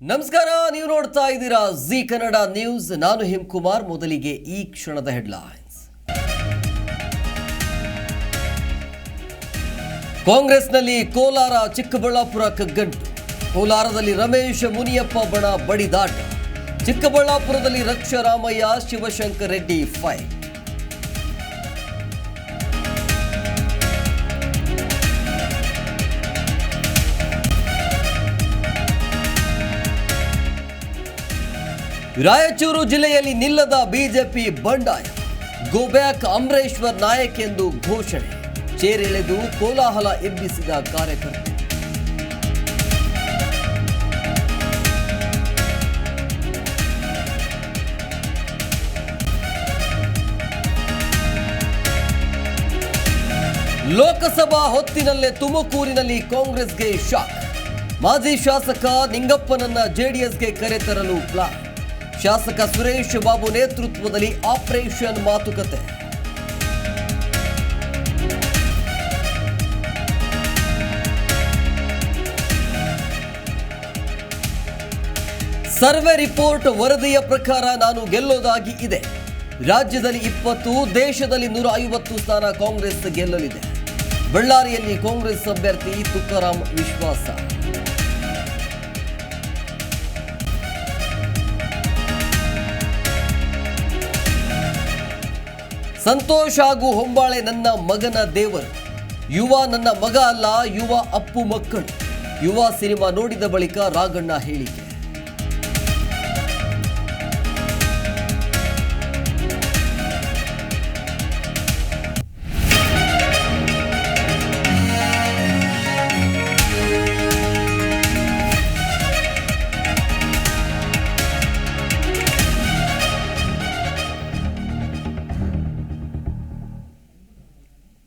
ನಮಸ್ಕಾರ, ನೀವು ನೋಡ್ತಾ ಇದ್ದೀರಾ ಜಿ ಕನ್ನಡ ನ್ಯೂಸ್. ನಾನು ಹಿಮ್ಕುಮಾರ್, ಮೊದಲಿಗೆ ಈ ಕ್ಷಣದ ಹೆಡ್ಲೈನ್ಸ್. ಕಾಂಗ್ರೆಸ್ನಲ್ಲಿ ಕೋಲಾರ, ಚಿಕ್ಕಬಳ್ಳಾಪುರ ಕಗ್ಗಂಟು. ಕೋಲಾರದಲ್ಲಿ ರಮೇಶ್ ಮುನಿಯಪ್ಪ ಬಣ ಬಡಿದಾಟ. ಚಿಕ್ಕಬಳ್ಳಾಪುರದಲ್ಲಿ ರಕ್ಷರಾಮಯ್ಯ, ಶಿವಶಂಕರ್ ರೆಡ್ಡಿ ಫೈಟ್. ರಾಯಚೂರು ಜಿಲ್ಲೆಯಲ್ಲಿ ನಿಲ್ಲದ ಬಿಜೆಪಿ ಬಂಡಾಯ. ಗೋ ಬ್ಯಾಕ್ ಅಮರೇಶ್ವರ್ ನಾಯಕ್ ಎಂದು ಘೋಷಣೆ. ಚೇರೆಳೆದು ಕೋಲಾಹಲ ಎಬ್ಬಿಸಿದ ಕಾರ್ಯಕರ್ತರು ಲೋಕಸಭಾ ಹೊತ್ತಿನಲ್ಲೇ ತುಮಕೂರಿನಲ್ಲಿ ಕಾಂಗ್ರೆಸ್ಗೆ ಶಾಕ್. ಮಾಜಿ ಶಾಸಕ ನಿಂಗಪ್ಪನನ್ನ ಜೆಡಿಎಸ್ಗೆ ಕರೆತರಲು ಪ್ಲಾನ್. ಶಾಸಕ ಸುರೇಶ್ ಬಾಬು ನೇತೃತ್ವದಲ್ಲಿ ಆಪರೇಷನ್ ಮಾತುಕತೆ. ಸರ್ವೆ ರಿಪೋರ್ಟ್ ವರದಿಯ ಪ್ರಕಾರ ನಾನು ಗೆಲ್ಲೋದಾಗಿ ಇದೆ. ರಾಜ್ಯದಲ್ಲಿ ಇಪ್ಪತ್ತು, ದೇಶದಲ್ಲಿ ನೂರ ಐವತ್ತು ಸ್ಥಾನ ಕಾಂಗ್ರೆಸ್ ಗೆಲ್ಲಲಿದೆ. ಬಳ್ಳಾರಿಯಲ್ಲಿ ಕಾಂಗ್ರೆಸ್ ಅಭ್ಯರ್ಥಿ ತುಕಾರಾಂ ವಿಶ್ವಾಸ. ಸಂತೋಷ್ ಹಾಗೂ ಹೊಂಬಾಳೆ ನನ್ನ ಮಗನ ದೇವರು. ಯುವ ನನ್ನ ಮಗ ಅಲ್ಲ, ಯುವ ಅಪ್ಪು ಮಕ್ಕಳು. ಯುವ ಸಿನಿಮಾ ನೋಡಿದ ಬಳಿಕ ರಾಗಣ್ಣ ಹೇಳಿಕೆ.